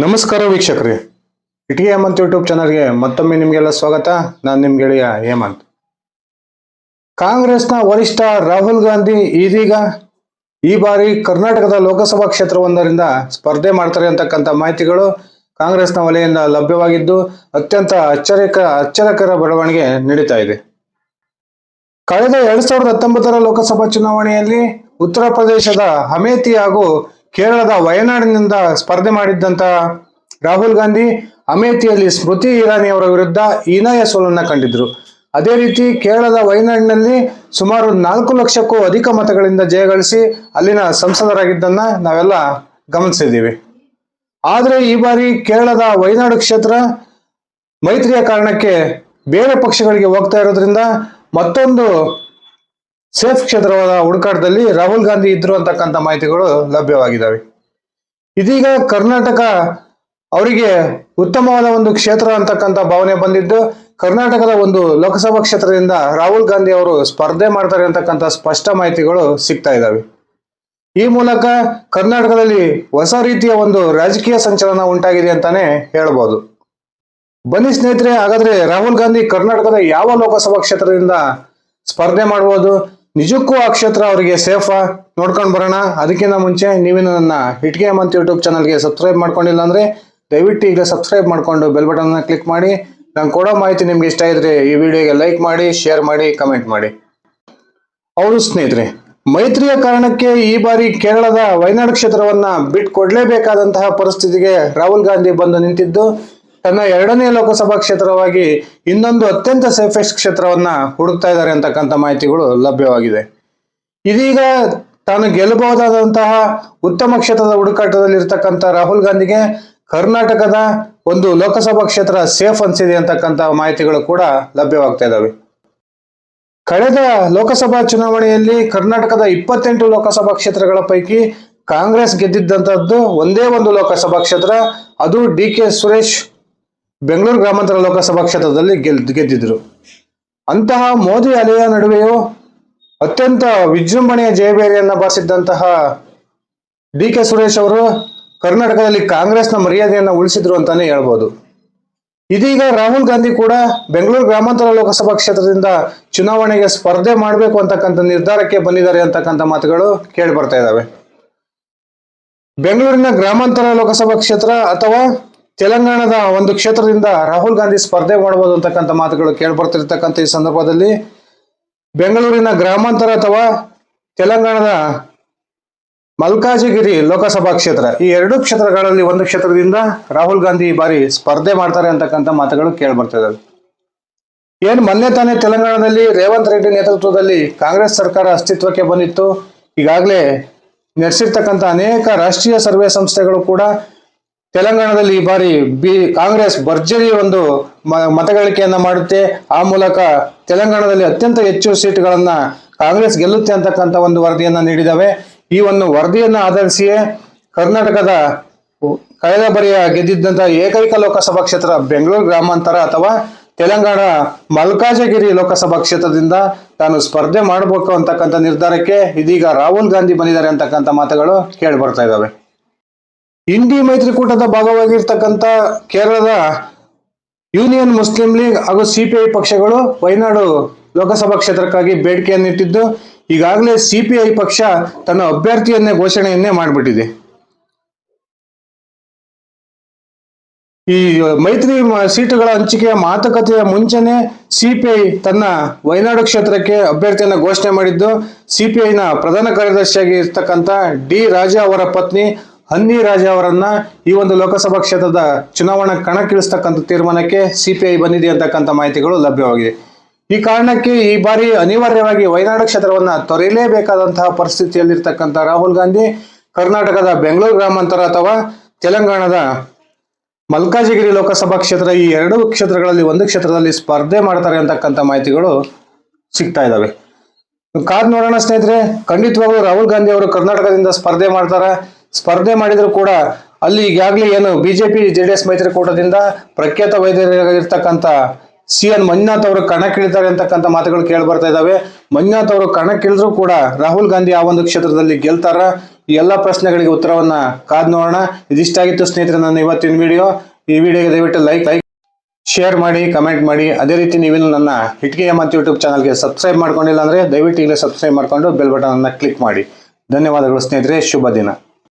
ನಮಸ್ಕಾರ ವೀಕ್ಷಕರೇ. ಇಟಿಗೆ ಹೇಮಂತ್ ಯೂಟ್ಯೂಬ್ ಚಾನಲ್ಗೆ ಮತ್ತೊಮ್ಮೆ ನಿಮಗೆಲ್ಲ ಸ್ವಾಗತ. ನಾನು ನಿಮ್ಮ ಗೆಳೆಯ ಹೇಮಂತ್. ಕಾಂಗ್ರೆಸ್ನ ವರಿಷ್ಠ ರಾಹುಲ್ ಗಾಂಧಿ ಇದೀಗ ಈ ಬಾರಿ ಕರ್ನಾಟಕದ ಲೋಕಸಭಾ ಕ್ಷೇತ್ರವೊಂದರಿಂದ ಸ್ಪರ್ಧೆ ಮಾಡ್ತಾರೆ ಅಂತಕ್ಕಂಥ ಮಾಹಿತಿಗಳು ಕಾಂಗ್ರೆಸ್ನ ವಲಯದಿಂದ ಲಭ್ಯವಾಗಿದ್ದು ಅತ್ಯಂತ ಅಚ್ಚರಿಕ, ಅಚ್ಚರಕರ ಬೆಳವಣಿಗೆ ನಡೀತಾ ಇದೆ. ಕಳೆದ ಎರಡ್ ಸಾವಿರದ ಹತ್ತೊಂಬತ್ತರ ಲೋಕಸಭಾ ಚುನಾವಣೆಯಲ್ಲಿ ಉತ್ತರ ಪ್ರದೇಶದ ಅಮೇಥಿ ಹಾಗೂ ಕೇರಳದ ವಯನಾಡಿನಿಂದ ಸ್ಪರ್ಧೆ ಮಾಡಿದ್ದಂತ ರಾಹುಲ್ ಗಾಂಧಿ ಅಮೇಥಿಯಲ್ಲಿ ಸ್ಮೃತಿ ಇರಾನಿ ಅವರ ವಿರುದ್ಧ ಹೀನಾಯ ಸೋಲನ್ನ ಕಂಡಿದ್ರು. ಅದೇ ರೀತಿ ಕೇರಳದ ವಯನಾಡಿನಲ್ಲಿ ಸುಮಾರು ನಾಲ್ಕು ಲಕ್ಷಕ್ಕೂ ಅಧಿಕ ಮತಗಳಿಂದ ಜಯಗಳಿಸಿ ಅಲ್ಲಿನ ಸಂಸದರಾಗಿದ್ದನ್ನ ನಾವೆಲ್ಲ ಗಮನಿಸಿದ್ದೀವಿ. ಆದರೆ ಈ ಬಾರಿ ಕೇರಳದ ವಯನಾಡು ಕ್ಷೇತ್ರ ಮೈತ್ರಿಯ ಕಾರಣಕ್ಕೆ ಬೇರೆ ಪಕ್ಷಗಳಿಗೆ ಹೋಗ್ತಾ ಇರೋದ್ರಿಂದ ಮತ್ತೊಂದು ಸೇಫ್ ಕ್ಷೇತ್ರವಾದ ಹುಡುಕಾಟದಲ್ಲಿ ರಾಹುಲ್ ಗಾಂಧಿ ಇದ್ರು ಅಂತಕ್ಕಂಥ ಮಾಹಿತಿಗಳು ಲಭ್ಯವಾಗಿದ್ದಾವೆ ಇದೀಗ ಕರ್ನಾಟಕ ಅವರಿಗೆ ಉತ್ತಮವಾದ ಒಂದು ಕ್ಷೇತ್ರ ಅಂತಕ್ಕಂಥ ಭಾವನೆ ಬಂದಿದ್ದು, ಕರ್ನಾಟಕದ ಒಂದು ಲೋಕಸಭಾ ಕ್ಷೇತ್ರದಿಂದ ರಾಹುಲ್ ಗಾಂಧಿ ಅವರು ಸ್ಪರ್ಧೆ ಮಾಡ್ತಾರೆ ಅಂತಕ್ಕಂಥ ಸ್ಪಷ್ಟ ಮಾಹಿತಿಗಳು ಸಿಗ್ತಾ ಇದ್ದಾವೆ ಈ ಮೂಲಕ ಕರ್ನಾಟಕದಲ್ಲಿ ಹೊಸ ರೀತಿಯ ಒಂದು ರಾಜಕೀಯ ಸಂಚಲನ ಉಂಟಾಗಿದೆ ಅಂತಾನೆ ಹೇಳ್ಬೋದು. ಬನ್ನಿ ಸ್ನೇಹಿತರೆ, ಹಾಗಾದ್ರೆ ರಾಹುಲ್ ಗಾಂಧಿ ಕರ್ನಾಟಕದ ಯಾವ ಲೋಕಸಭಾ ಕ್ಷೇತ್ರದಿಂದ ಸ್ಪರ್ಧೆ ಮಾಡ್ಬೋದು? ನಿಜಕ್ಕೂ ಆ ಕ್ಷೇತ್ರ ಅವರಿಗೆ ಸೇಫಾ ನೋಡ್ಕೊಂಡು ಬರೋಣ. ಅದಕ್ಕಿಂತ ಮುಂಚೆ ನೀವೇನು ನನ್ನ ಹಿಟ್ಗೆ ಮಂತ್ ಯೂಟ್ಯೂಬ್ ಚಾನಲ್ಗೆ ಸಬ್ಸ್ಕ್ರೈಬ್ ಮಾಡ್ಕೊಂಡಿಲ್ಲ ಅಂದರೆ ದಯವಿಟ್ಟು ಈಗ ಸಬ್ಸ್ಕ್ರೈಬ್ ಮಾಡಿಕೊಂಡು ಬೆಲ್ ಬಟನ್ನ ಕ್ಲಿಕ್ ಮಾಡಿ. ನಾನು ಕೊಡೋ ಮಾಹಿತಿ ನಿಮ್ಗೆ ಇಷ್ಟ ಇದ್ರೆ ಈ ವಿಡಿಯೋಗೆ ಲೈಕ್ ಮಾಡಿ ಶೇರ್ ಮಾಡಿ ಕಮೆಂಟ್ ಮಾಡಿ. ಅವರು ಸ್ನೇಹಿತರೆ, ಮೈತ್ರಿಯ ಕಾರಣಕ್ಕೆ ಈ ಬಾರಿ ಕೇರಳದ ವಯನಾಡು ಕ್ಷೇತ್ರವನ್ನ ಬಿಟ್ಕೊಡ್ಲೇಬೇಕಾದಂತಹ ಪರಿಸ್ಥಿತಿಗೆ ರಾಹುಲ್ ಗಾಂಧಿ ಬಂದು ನಿಂತಿದ್ದು. ತನ್ನ ಎರಡನೇ ಲೋಕಸಭಾ ಕ್ಷೇತ್ರವಾಗಿ ಇನ್ನೊಂದು ಅತ್ಯಂತ ಸೇಫೆಸ್ಟ್ ಕ್ಷೇತ್ರವನ್ನ ಹುಡುಕ್ತಾ ಇದ್ದಾರೆ ಅಂತಕ್ಕಂಥ ಮಾಹಿತಿಗಳು ಲಭ್ಯವಾಗಿದೆ. ಇದೀಗ ತಾನು ಗೆಲ್ಲಬಹುದಾದಂತಹ ಉತ್ತಮ ಕ್ಷೇತ್ರದ ಹುಡುಕಾಟದಲ್ಲಿ ಇರ್ತಕ್ಕಂಥ ರಾಹುಲ್ ಗಾಂಧಿಗೆ ಕರ್ನಾಟಕದ ಒಂದು ಲೋಕಸಭಾ ಕ್ಷೇತ್ರ ಸೇಫ್ ಅನ್ಸಿದೆ ಅಂತಕ್ಕಂಥ ಮಾಹಿತಿಗಳು ಕೂಡ ಲಭ್ಯವಾಗ್ತಾ ಇದ್ದಾವೆ. ಕಳೆದ ಲೋಕಸಭಾ ಚುನಾವಣೆಯಲ್ಲಿ ಕರ್ನಾಟಕದ ಇಪ್ಪತ್ತೆಂಟು ಲೋಕಸಭಾ ಕ್ಷೇತ್ರಗಳ ಪೈಕಿ ಕಾಂಗ್ರೆಸ್ ಗೆದ್ದಿದ್ದಂಥದ್ದು ಒಂದೇ ಒಂದು ಲೋಕಸಭಾ ಕ್ಷೇತ್ರ, ಅದು ಡಿ ಕೆ ಸುರೇಶ್ ಬೆಂಗಳೂರು ಗ್ರಾಮಾಂತರ ಲೋಕಸಭಾ ಕ್ಷೇತ್ರದಲ್ಲಿ ಗೆಲ್, ಗೆದ್ದಿದ್ರು. ಅಂತಹ ಮೋದಿ ಅಲೆಯ ನಡುವೆಯೂ ಅತ್ಯಂತ ವಿಜೃಂಭಣೆಯ ಜಯಬೇರಿಯನ್ನ ಬಾರಿಸಿದ್ದಂತಹ ಡಿ ಕೆ ಸುರೇಶ್ ಅವರು ಕರ್ನಾಟಕದಲ್ಲಿ ಕಾಂಗ್ರೆಸ್ನ ಮರ್ಯಾದೆಯನ್ನು ಉಳಿಸಿದ್ರು ಅಂತಾನೆ ಹೇಳ್ಬೋದು. ಇದೀಗ ರಾಹುಲ್ ಗಾಂಧಿ ಕೂಡ ಬೆಂಗಳೂರು ಗ್ರಾಮಾಂತರ ಲೋಕಸಭಾ ಕ್ಷೇತ್ರದಿಂದ ಚುನಾವಣೆಗೆ ಸ್ಪರ್ಧೆ ಮಾಡಬೇಕು ಅಂತಕ್ಕಂಥ ನಿರ್ಧಾರಕ್ಕೆ ಬಂದಿದ್ದಾರೆ ಅಂತಕ್ಕಂಥ ಮಾತುಗಳು ಕೇಳಿ ಬರ್ತಾ ಇದ್ದಾವೆ. ಬೆಂಗಳೂರಿನ ಗ್ರಾಮಾಂತರ ಲೋಕಸಭಾ ಕ್ಷೇತ್ರ ಅಥವಾ ತೆಲಂಗಾಣದ ಒಂದು ಕ್ಷೇತ್ರದಿಂದ ರಾಹುಲ್ ಗಾಂಧಿ ಸ್ಪರ್ಧೆ ಮಾಡಬಹುದು ಅಂತಕ್ಕಂಥ ಮಾತುಗಳು ಕೇಳ್ಬರ್ತಿರ್ತಕ್ಕಂಥ ಈ ಸಂದರ್ಭದಲ್ಲಿ. ಬೆಂಗಳೂರಿನ ಗ್ರಾಮಾಂತರ ಅಥವಾ ತೆಲಂಗಾಣದ ಮಲ್ಕಾಜಿಗಿರಿ ಲೋಕಸಭಾ ಕ್ಷೇತ್ರ, ಈ ಎರಡು ಕ್ಷೇತ್ರಗಳಲ್ಲಿ ಒಂದು ಕ್ಷೇತ್ರದಿಂದ ರಾಹುಲ್ ಗಾಂಧಿ ಈ ಬಾರಿ ಸ್ಪರ್ಧೆ ಮಾಡ್ತಾರೆ ಅಂತಕ್ಕಂಥ ಮಾತುಗಳು ಕೇಳಿ ಏನು ಇದಾವೆ ಏನ್ ಮೊನ್ನೆ ತಾನೇ ತೆಲಂಗಾಣದಲ್ಲಿ ರೇವಂತ್ ರೆಡ್ಡಿ ನೇತೃತ್ವದಲ್ಲಿ ಕಾಂಗ್ರೆಸ್ ಸರ್ಕಾರ ಅಸ್ತಿತ್ವಕ್ಕೆ ಬಂದಿತ್ತು. ಈಗಾಗಲೇ ನಡೆಸಿರ್ತಕ್ಕಂಥ ಅನೇಕ ರಾಷ್ಟ್ರೀಯ ಸರ್ವೆ ಸಂಸ್ಥೆಗಳು ಕೂಡ ತೆಲಂಗಾಣದಲ್ಲಿ ಈ ಬಾರಿ ಬಿ ಕಾಂಗ್ರೆಸ್ ಭರ್ಜರಿ ಒಂದು ಮತಗಳಿಕೆಯನ್ನ ಮಾಡುತ್ತೆ. ಆ ಮೂಲಕ ತೆಲಂಗಾಣದಲ್ಲಿ ಅತ್ಯಂತ ಹೆಚ್ಚು ಸೀಟ್ಗಳನ್ನ ಕಾಂಗ್ರೆಸ್ ಗೆಲ್ಲುತ್ತೆ ಅಂತಕ್ಕಂಥ ಒಂದು ವರದಿಯನ್ನ ನೀಡಿದಾವೆ. ಈ ಒಂದು ವರದಿಯನ್ನ ಆಧರಿಸಿಯೇ ಕರ್ನಾಟಕದ ಕಳೆದ ಬಾರಿಯ ಗೆದ್ದಿದ್ದಂತಹ ಏಕೈಕ ಲೋಕಸಭಾ ಕ್ಷೇತ್ರ ಬೆಂಗಳೂರು ಗ್ರಾಮಾಂತರ ಅಥವಾ ತೆಲಂಗಾಣ ಮಲ್ಕಾಜಗಿರಿ ಲೋಕಸಭಾ ಕ್ಷೇತ್ರದಿಂದ ತಾನು ಸ್ಪರ್ಧೆ ಮಾಡಬೇಕು ಅಂತಕ್ಕಂಥ ನಿರ್ಧಾರಕ್ಕೆ ಇದೀಗ ರಾಹುಲ್ ಗಾಂಧಿ ಬಂದಿದ್ದಾರೆ ಅಂತಕ್ಕಂಥ ಮಾತುಗಳು ಕೇಳಿ ಬರ್ತಾ ಇದ್ದಾವೆ ಇಂಡಿ ಮೈತ್ರಿಕೂಟದ ಭಾಗವಾಗಿರ್ತಕ್ಕಂಥ ಕೇರಳದ ಯೂನಿಯನ್ ಮುಸ್ಲಿಂ ಲೀಗ್ ಹಾಗೂ ಸಿಪಿಐ ಪಕ್ಷಗಳು ವಯನಾಡು ಲೋಕಸಭಾ ಕ್ಷೇತ್ರಕ್ಕಾಗಿ ಬೇಡಿಕೆಯನ್ನಿಟ್ಟಿದ್ದು ಈಗಾಗಲೇ ಸಿಪಿಐ ಪಕ್ಷ ತನ್ನ ಅಭ್ಯರ್ಥಿಯನ್ನೇ ಘೋಷಣೆಯನ್ನೇ ಮಾಡಿಬಿಟ್ಟಿದೆ. ಈ ಮೈತ್ರಿ ಸೀಟುಗಳ ಹಂಚಿಕೆಯ ಮಾತುಕತೆಯ ಮುಂಚೆನೆ ಸಿಪಿಐ ತನ್ನ ವಯನಾಡು ಕ್ಷೇತ್ರಕ್ಕೆ ಅಭ್ಯರ್ಥಿಯನ್ನ ಘೋಷಣೆ ಮಾಡಿದ್ದು, ಸಿಪಿಐನ ಪ್ರಧಾನ ಕಾರ್ಯದರ್ಶಿಯಾಗಿ ಇರ್ತಕ್ಕಂಥ ಡಿ ರಾಜಾ ಅವರ ಪತ್ನಿ ಹನ್ನಿ ರಾಜ ಅವರನ್ನ ಈ ಒಂದು ಲೋಕಸಭಾ ಕ್ಷೇತ್ರದ ಚುನಾವಣಾ ಕಣಕ್ಕಿಳಿಸ್ತಕ್ಕಂಥ ತೀರ್ಮಾನಕ್ಕೆ ಸಿಪಿಐ ಬಂದಿದೆ ಅಂತಕ್ಕಂಥ ಮಾಹಿತಿಗಳು ಲಭ್ಯವಾಗಿದೆ. ಈ ಕಾರಣಕ್ಕೆ ಈ ಬಾರಿ ಅನಿವಾರ್ಯವಾಗಿ ವಯನಾಡು ಕ್ಷೇತ್ರವನ್ನ ತೊರೆಯಲೇಬೇಕಾದಂತಹ ಪರಿಸ್ಥಿತಿಯಲ್ಲಿರ್ತಕ್ಕಂಥ ರಾಹುಲ್ ಗಾಂಧಿ, ಕರ್ನಾಟಕದ ಬೆಂಗಳೂರು ಗ್ರಾಮಾಂತರ ಅಥವಾ ತೆಲಂಗಾಣದ ಮಲ್ಕಾಜಿಗಿರಿ ಲೋಕಸಭಾ ಕ್ಷೇತ್ರ ಈ ಎರಡು ಕ್ಷೇತ್ರಗಳಲ್ಲಿ ಒಂದು ಕ್ಷೇತ್ರದಲ್ಲಿ ಸ್ಪರ್ಧೆ ಮಾಡ್ತಾರೆ ಅಂತಕ್ಕಂಥ ಮಾಹಿತಿಗಳು ಸಿಗ್ತಾ ಇದಾವೆ. ಕಾದ್ ನೋಡೋಣ ಸ್ನೇಹಿತರೆ, ಖಂಡಿತವಾಗ್ಲೂ ರಾಹುಲ್ ಗಾಂಧಿ ಅವರು ಕರ್ನಾಟಕದಿಂದ ಸ್ಪರ್ಧೆ ಮಾಡ್ತಾರೆ. ಸ್ಪರ್ಧೆ ಮಾಡಿದ್ರು ಕೂಡ ಅಲ್ಲಿ ಈಗಾಗಲೇ ಏನು ಬಿಜೆಪಿ ಜೆ ಡಿ ಎಸ್ ಮೈತ್ರಿಕೂಟದಿಂದ ಪ್ರಖ್ಯಾತ ವೈದ್ಯರಾಗಿರ್ತಕ್ಕಂಥ ಸಿ ಎನ್ ಮಂಜುನಾಥ್ ಅವರು ಕಣಕ್ಕಿಳಿತಾರೆ ಅಂತಕ್ಕಂಥ ಮಾತುಗಳು ಕೇಳಿ ಬರ್ತಾ ಇದ್ದಾವೆ. ಮಂಜುನಾಥ್ ಅವರು ಕಣಕ್ಕಿಳಿದ್ರು ಕೂಡ ರಾಹುಲ್ ಗಾಂಧಿ ಆ ಒಂದು ಕ್ಷೇತ್ರದಲ್ಲಿ ಗೆಲ್ತಾರ. ಈ ಎಲ್ಲ ಪ್ರಶ್ನೆಗಳಿಗೆ ಉತ್ತರವನ್ನ ಕಾದ್ ನೋಡೋಣ. ಇದಿಷ್ಟಾಗಿತ್ತು ಸ್ನೇಹಿತರೆ ನನ್ನ ಇವತ್ತಿನ ವಿಡಿಯೋ ಈ ವಿಡಿಯೋಗೆ ದಯವಿಟ್ಟು ಲೈಕ್ ಲೈಕ್ ಶೇರ್ ಮಾಡಿ ಕಮೆಂಟ್ ಮಾಡಿ, ಅದೇ ರೀತಿ ನೀವಿನ್ನು ನನ್ನ ಹಿಟ್ಗೆ ಮತ್ತು ಯೂಟ್ಯೂಬ್ ಚಾನಲ್ಗೆ ಸಬ್ಸ್ಕ್ರೈಬ್ ಮಾಡ್ಕೊಂಡಿಲ್ಲ ಅಂದ್ರೆ ದಯವಿಟ್ಟು ಈಗಲೇ ಸಬ್ಸ್ಕ್ರೈಬ್ ಮಾಡ್ಕೊಂಡು ಬೆಲ್ ಬಟನ್ ಅನ್ನ ಕ್ಲಿಕ್ ಮಾಡಿ. ಧನ್ಯವಾದಗಳು ಸ್ನೇಹಿತರೆ, ಶುಭ ದಿನ.